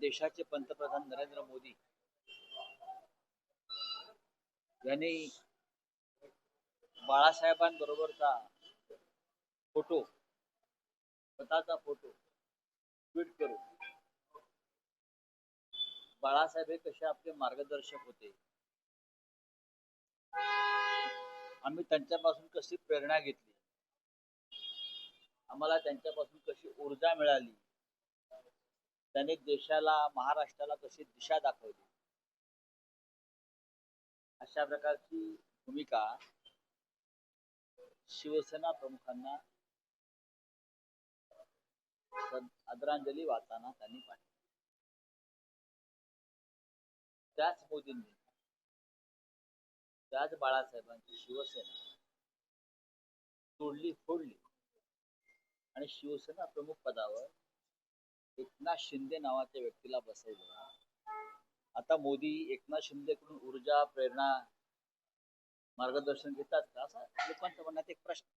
देशाचे पंतप्रधान नरेंद्र मोदी यांनी बाळासाहेबांबरोबरचा फोटो स्वतःचा फोटो ट्विट करून बाळासाहेब हे कसे आपले मार्गदर्शक होते? आम्ही त्यांच्यापासून कशी प्रेरणा घेतली? आम्हाला त्यांच्यापासून कशी ऊर्जा मिळाली? त्याने देशाला महाराष्ट्राला कशी दिशा दाखवली? अशा प्रकारची भूमिका शिवसेना प्रमुखांना आदरांजली वाहताना त्यांनी पाहिली. त्याच मोदींनी त्याच बाळासाहेबांची शिवसेना तोडली फोडली आणि शिवसेना प्रमुख पदावर एकनाथ शिंदे नावाच्या व्यक्तीला बसवलं आता मोदी एकनाथ शिंदेकडून ऊर्जा प्रेरणा मार्गदर्शन घेतात का? असा लोकांच्या मनात एक प्रश्न.